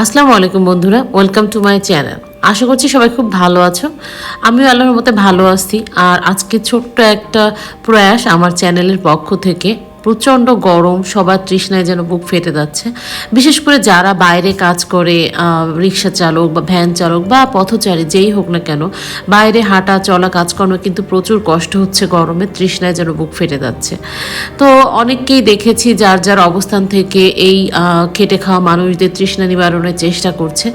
আসসালামু আলাইকুম বন্ধুরা ওয়েলকাম টু মাই চ্যানেল আশা করছি সবাই খুব ভালো আছো। আমিও আল্লাহর মতে ভালো আছি। আর আজকে ছোট্ট একটা প্রয়াস আমার চ্যানেলের পক্ষ থেকে। প্রচণ্ড গরম, সবার তৃষ্ণায় যেন বুক ফেটে যাচ্ছে। বিশেষ করে যারা বাইরে কাজ করে রিক্সা চালক বা ভ্যান চালক বা পথচারী যেই হোক না কেন, বাইরে হাঁটা, চলা, কাজকর্ম কিন্তু প্রচুর কষ্ট হচ্ছে গরমে, তৃষ্ণায় যেন বুক ফেটে যাচ্ছে। তো অনেককেই দেখেছি যার যার অবস্থান থেকে এই খেটে খাওয়া মানুষদের তৃষ্ণা নিবারণের চেষ্টা করছে।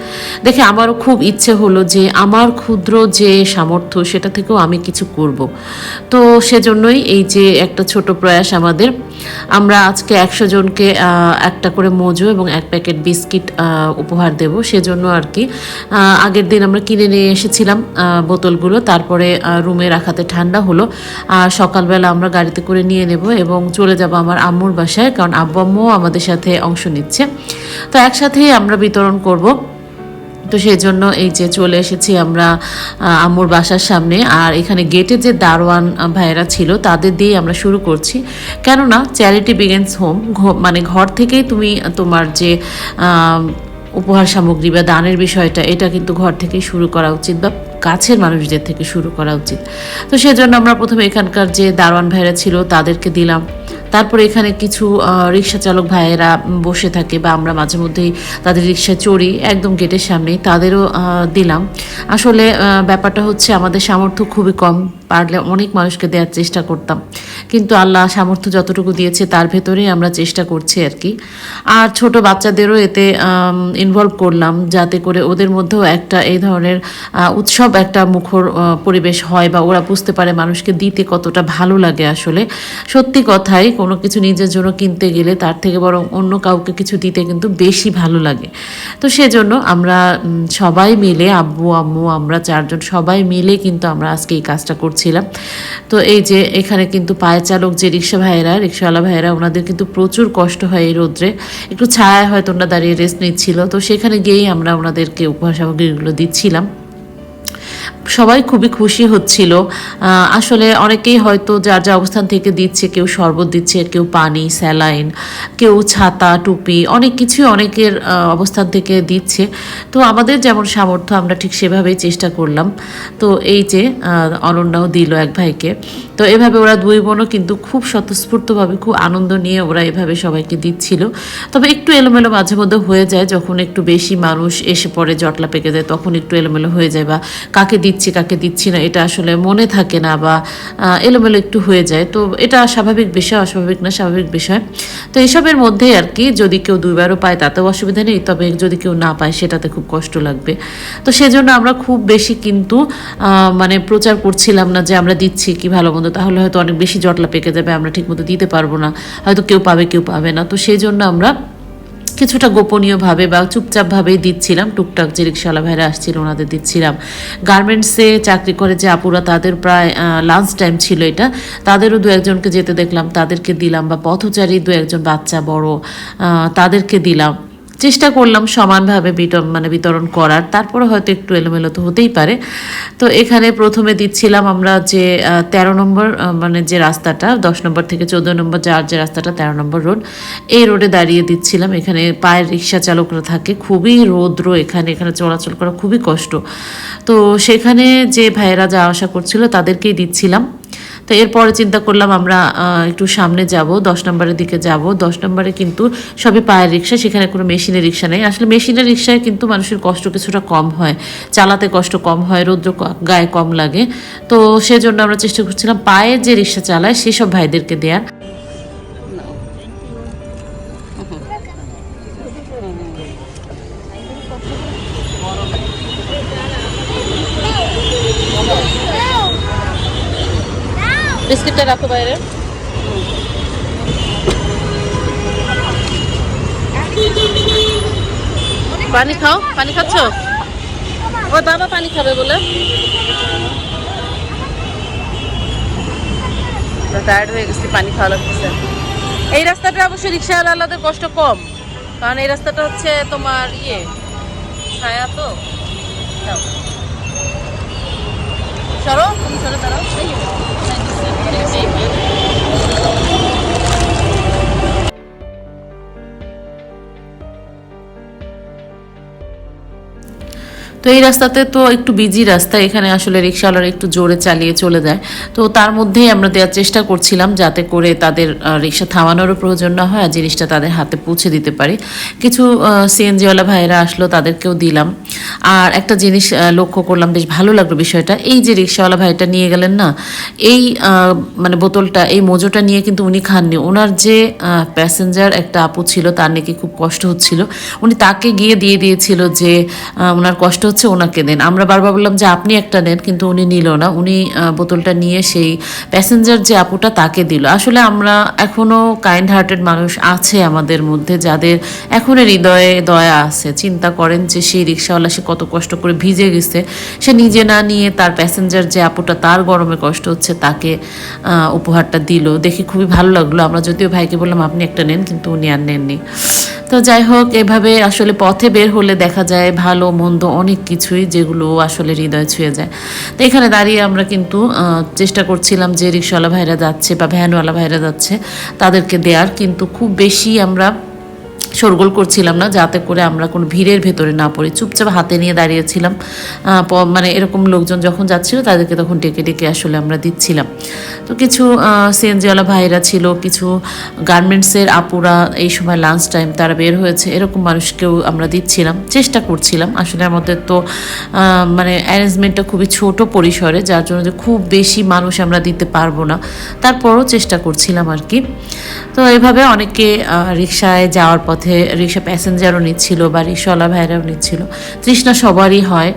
দেখে আমারও খুব ইচ্ছে হলো যে আমার ক্ষুদ্র যে সামর্থ্য, সেটা থেকেও আমি কিছু করব। তো সেজন্যই এই যে একটা ছোট প্রয়াস আমাদের আমরা আজকে একশো জনকে একটা করে মোজো এবং এক প্যাকেট বিস্কিট উপহার দেব। সেজন্য আর কি আগের দিন আমরা কিনে নিয়ে এসেছিলাম বোতলগুলো। তারপরে রুমে রাখাতে ঠান্ডা হলো। আর সকালবেলা আমরা গাড়িতে করে নিয়ে নেব এবং চলে যাব আমার আম্মুর বাসায়, কারণ আব্বু আম্মুও আমাদের সাথে অংশ নিচ্ছে। তো একসাথেই আমরা বিতরণ করব। তো সেই জন্য এই যে চলে এসেছি আমরা আম্মুর বাসার সামনে। আর এখানে গেটে যে দারোয়ান ভাইয়েরা ছিল, তাদের দিয়ে আমরা শুরু করছি। কেননা চ্যারিটি বিগেন্স হোম মানে ঘর থেকেই তুমি তোমার যে উপহার সামগ্রী বা দানের বিষয়টা, এটা কিন্তু ঘর থেকেই শুরু করা উচিত বা কাছের মানুষদের থেকে শুরু করা উচিত। তো সেজন্য আমরা প্রথমে এখানকার যে দারোয়ান ভাইয়েরা ছিল, তাদেরকে দিলাম। তারপরে এখানে কিছু রিক্সা চালক ভাইয়েরা বসে থাকে বা আমরা মাঝে মধ্যেই তাদের রিক্সায় চড়ি একদম গেটের সামনেই তাদেরও দিলাম। আসলে ব্যাপারটা হচ্ছে আমাদের সামর্থ্য খুবই কম, পারলে অনেক মানুষকে দেওয়ার চেষ্টা করতাম। কিন্তু আল্লাহ সামর্থ্য যতটুকু দিয়েছে তার ভেতরেই আমরা চেষ্টা করছি আর কি। আর ছোট বাচ্চাদেরও এতে ইনভলভ করলাম যাতে করে ওদের মধ্যেও একটা এই ধরনের উৎসব একটা মুখর পরিবেশ হয় বা ওরা বুঝতে পারে মানুষকে দিতে কতটা ভালো লাগে আসলে। সত্যি কথাই কোনো কিছু নিজের জন্য কিনতে গেলে তার থেকে বরং অন্য কাউকে কিছু দিতে কিন্তু বেশি ভালো লাগে। তো সেজন্য আমরা সবাই মিলে, আব্বু, আম্মু, আমরা চারজন সবাই মিলে কিন্তু আমরা আজকে এই কাজটা করছিলাম। তো এই যে এখানে কিন্তু পায়ে চালক যে রিক্সা ভাইয়েরা, রিক্সাওয়ালা ভাইয়েরা, ওনাদের কিন্তু প্রচুর কষ্ট হয় এই রোদ্রে। একটু ছায়ায় হয়তো ওনারা দাঁড়িয়ে রেস্ট নিচ্ছিল। তো সেখানে গিয়েই আমরা ওনাদেরকে উপহার সামগ্রীগুলো দিচ্ছিলাম। সবাই খুবই খুশি হচ্ছিল। আসলে অনেকেই হয়তো যার যা অবস্থান থেকে দিচ্ছে, কেউ শরবত দিচ্ছে, কেউ পানি, স্যালাইন, কেউ ছাতা, টুপি, অনেক কিছুই অনেকের অবস্থান থেকে দিচ্ছে। তো আমাদের যেমন সামর্থ্য, আমরা ঠিক সেভাবেই চেষ্টা করলাম। তো এই যে অনন্যাও দিল এক ভাইকে। তো এভাবে ওরা দুই বোনও কিন্তু খুব স্বতঃস্ফূর্তভাবে খুব আনন্দ নিয়ে ওরা এভাবে সবাইকে দিচ্ছিল। তবে একটু এলোমেলো মাঝে মধ্যে হয়ে যায়। যখন একটু বেশি মানুষ এসে পড়ে, জটলা পেকে যায়, তখন একটু এলোমেলো হয়ে যায় বা কাকে দিচ্ছি কাকে দিচ্ছি না, এটা আসলে মনে থাকে না বা এলোমেলো একটু হয়ে যায়। তো এটা স্বাভাবিক বিষয়, অস্বাভাবিক না, স্বাভাবিক বিষয়। তো এসবের মধ্যেই আর কি, যদি কেউ দুইবারও পায় তাতেও অসুবিধা নেই, তবে যদি কেউ না পায় সেটাতে খুব কষ্ট লাগবে। তো সেজন্য আমরা খুব বেশি কিন্তু মানে প্রচার করছিলাম না যে আমরা দিচ্ছি কি ভালো মন্দ, তাহলে হয়তো অনেক বেশি জটলা পেকে যাবে, আমরা ঠিকমতো দিতে পারব না। হয়তো কেউ পাবে কেউ পাবে না। তো সেই জন্য আমরা কিছুটা গোপনীয়ভাবে বা চুপচাপভাবেই দিচ্ছিলাম। টুকটাক যে রিক্সাওয়ালা ভাইরা আসছিল, ওনাদের দিচ্ছিলাম। গার্মেন্টসে চাকরি করে যে আপুরা, তাদের প্রায় লাঞ্চ টাইম ছিল এটা। তাদেরও দু একজনকে যেতে দেখলাম, তাদেরকে দিলাম বা পথচারী দু একজন বাচ্চা, বড় তাদেরকে দিলাম। চেষ্টা করলাম সমানভাবে মানে বিতরণ করার। তারপরে হয়তো একটু এলোমেলো তো হতেই পারে। তো এখানে প্রথমে দিচ্ছিলাম আমরা যে তেরো নম্বর মানে যে রাস্তাটা, দশ নম্বর থেকে চোদ্দ নম্বর যার যে রাস্তাটা, তেরো নম্বর রোড, এই রোডে দাঁড়িয়ে দিচ্ছিলাম। এখানে পায়ের রিক্সা চালকরা থাকে, খুবই রৌদ্র এখানে এখানে চলাচল করা খুবই কষ্ট। তো সেখানে যে ভাইয়েরা যাওয়া আসা করছিল, তাদেরকেই দিচ্ছিলাম। তো এরপরে চিন্তা করলাম আমরা একটু সামনে যাব, দশ নম্বরের দিকে যাব। দশ নম্বরে কিন্তু সবই পায়ের রিক্সা, সেখানে কোনো মেশিনের রিক্সা নেই। আসলে মেশিনের রিক্সায় কিন্তু মানুষের কষ্ট কিছুটা কম হয়। চালাতে কষ্ট কম হয়, রৌদ্র গায়ে কম লাগে। তো সেজন্য আমরা চেষ্টা করছিলাম পায়ে যে রিক্সা চালায়, সেসব ভাইদেরকে দেওয়ার পানি খাও, পানি খাচ্ছ? ও বাবা পানি খাবে বলে। টায়ার্ড হয়ে গেছি, পানি খাওয়া লাগতেছে। এই রাস্তাটা অবশ্যই রিক্সাওয়ালাদের কষ্ট কম। কারণ এই রাস্তাটা হচ্ছে তোমার ইয়ে ছায়া তো। সরো, তুমি সরো, দাঁড়াও। তো এই রাস্তাতে তো একটু বিজি রাস্তা, এখানে আসলে রিক্সাওয়ালারা একটু জোরে চালিয়ে চলে যায়। তো তার মধ্যেই আমরা দেওয়ার চেষ্টা করছিলাম যাতে করে তাদের রিক্সা থামানোরও প্রয়োজন না হয় আর জিনিসটা তাদের হাতে পৌঁছে দিতে পারি। কিছু সিএনজিওয়ালা ভাইয়েরা আসলো, তাদেরকেও দিলাম। আর একটা জিনিস লক্ষ্য করলাম, বেশ ভালো লাগল বিষয়টা। এই যে রিক্সাওয়ালা ভাইটা নিয়ে গেলেন না, এই মানে বোতলটা, এই মোজোটা নিয়ে কিন্তু উনি খাননি। ওনার যে প্যাসেঞ্জার একটা আপু ছিল, তার নাকি খুব কষ্ট হচ্ছিল। উনি তাকে গিয়ে দিয়ে দিয়েছিল যে ওনার কষ্ট হচ্ছে ওনাকে দেন। আমরা বারবার বললাম যে, আপনি একটা নেন। কিন্তু উনি নিল না। উনি বোতলটা নিয়ে সেই প্যাসেঞ্জার যে আপুটা তাকে দিল। আসলে আমরা এখনও কাইন্ড হার্টেড মানুষ আছে আমাদের মধ্যে, যাদের এখনও হৃদয়ে দয়া আছে। চিন্তা করেন যে, সেই রিক্সাওয়ালা সে কত কষ্ট করে ভিজে গেছে। সে নিজে না নিয়ে তার প্যাসেঞ্জার যে আপুটা, তার গরমে কষ্ট হচ্ছে, তাকে উপহারটা দিল। দেখে খুবই ভালো লাগল। আমরা যদিও ভাইকে বললাম, আপনি একটা নেন। কিন্তু উনি আর নেননি। তো যাই হোক, এভাবে আসলে পথে বের হলে দেখা যায় ভালো, মন্দ অনেক কিছুই যেগুলো আসলে হৃদয় ছুঁয়ে যায়। তো এখানে দাঁড়িয়ে আমরা কিন্তু চেষ্টা করছিলাম যে রিক্সাওয়ালা ভাইরা যাচ্ছে বা ভ্যানওয়ালা ভাইরা যাচ্ছে, তাদেরকে দেওয়ার কিন্তু খুব বেশি আমরা শোরগোল করছিলাম না, যাতে করে আমরা কোনো ভিড়ের ভেতরে না পড়ি। চুপচাপ হাতে নিয়ে দাঁড়িয়েছিলাম। মানে এরকম লোকজন যখন যাচ্ছিল, তাদেরকে তখন ডেকে ডেকে আসলে আমরা দিচ্ছিলাম। তো কিছু সিএনজিওয়ালা ভাইরা ছিল, কিছু গার্মেন্টসের আপুরা, এই সময় লাঞ্চ টাইম তারা বের হয়েছে, এরকম মানুষকেও আমরা দিচ্ছিলাম। চেষ্টা করছিলাম। আসলে আমাদের তো মানে অ্যারেঞ্জমেন্টটা খুবই ছোট পরিসরে, যার জন্য যে খুব বেশি মানুষ আমরা দিতে পারব না। তারপরও চেষ্টা করছিলাম আর কি। তো এভাবে অনেকে রিক্সায় যাওয়ার পথে রিক্সা প্যাসেঞ্জারও নিচ্ছিল বা রিক্সাওয়ালা ভাইরাও নিচ্ছিল। তৃষ্ণা সবারই হয়।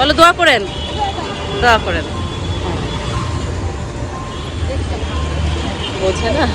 বলো দোয়া করেন দোয়া করেন বোঝে না?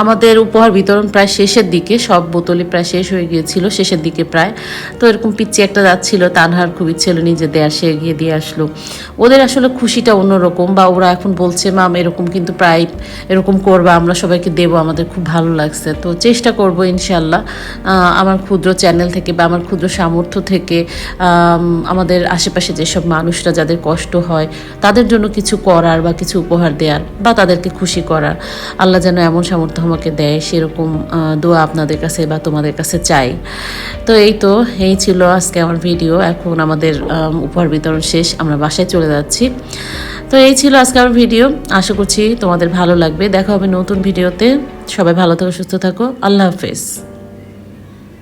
আমাদের উপহার বিতরণ প্রায় শেষের দিকে, সব বোতলে প্রায় শেষ হয়ে গিয়েছিল, শেষের দিকে প্রায়। তো এরকম পিচ্ছি একটা যাচ্ছিল তানহার খুব ইচ্ছে হলো নিজে দেয়া, সে গিয়ে দিয়ে আসলো। ওদের আসলে খুশিটা অন্যরকম বা ওরা এখন বলছে, মাম, এরকম কিন্তু প্রায় এরকম করবা, আমরা সবাইকে দেবো, আমাদের খুব ভালো লাগছে। তো চেষ্টা করব ইনশাল্লাহ আমার ক্ষুদ্র চ্যানেল থেকে বা আমার ক্ষুদ্র সামর্থ্য থেকে আমাদের আশেপাশে যেসব মানুষরা যাদের কষ্ট হয়, তাদের জন্য কিছু করার বা কিছু উপহার দেওয়ার বা তাদেরকে খুশি করার। আল্লাহ যেন এমন সামর্থ্য আমাকে দেয়, সেরকম দোয়া আপনাদের কাছে বা তোমাদের কাছে চাই। তো এই তো, এই ছিল আজকে আমার ভিডিও। এখন আমাদের উপহার বিতরণ শেষ, আমরা বাসায় চলে যাচ্ছি। তো এই ছিল আজকে আমার ভিডিও। আশা করছি তোমাদের ভালো লাগবে। দেখা হবে নতুন ভিডিওতে। সবাই ভালো থাকো, সুস্থ থাকো। আল্লাহ হাফেজ।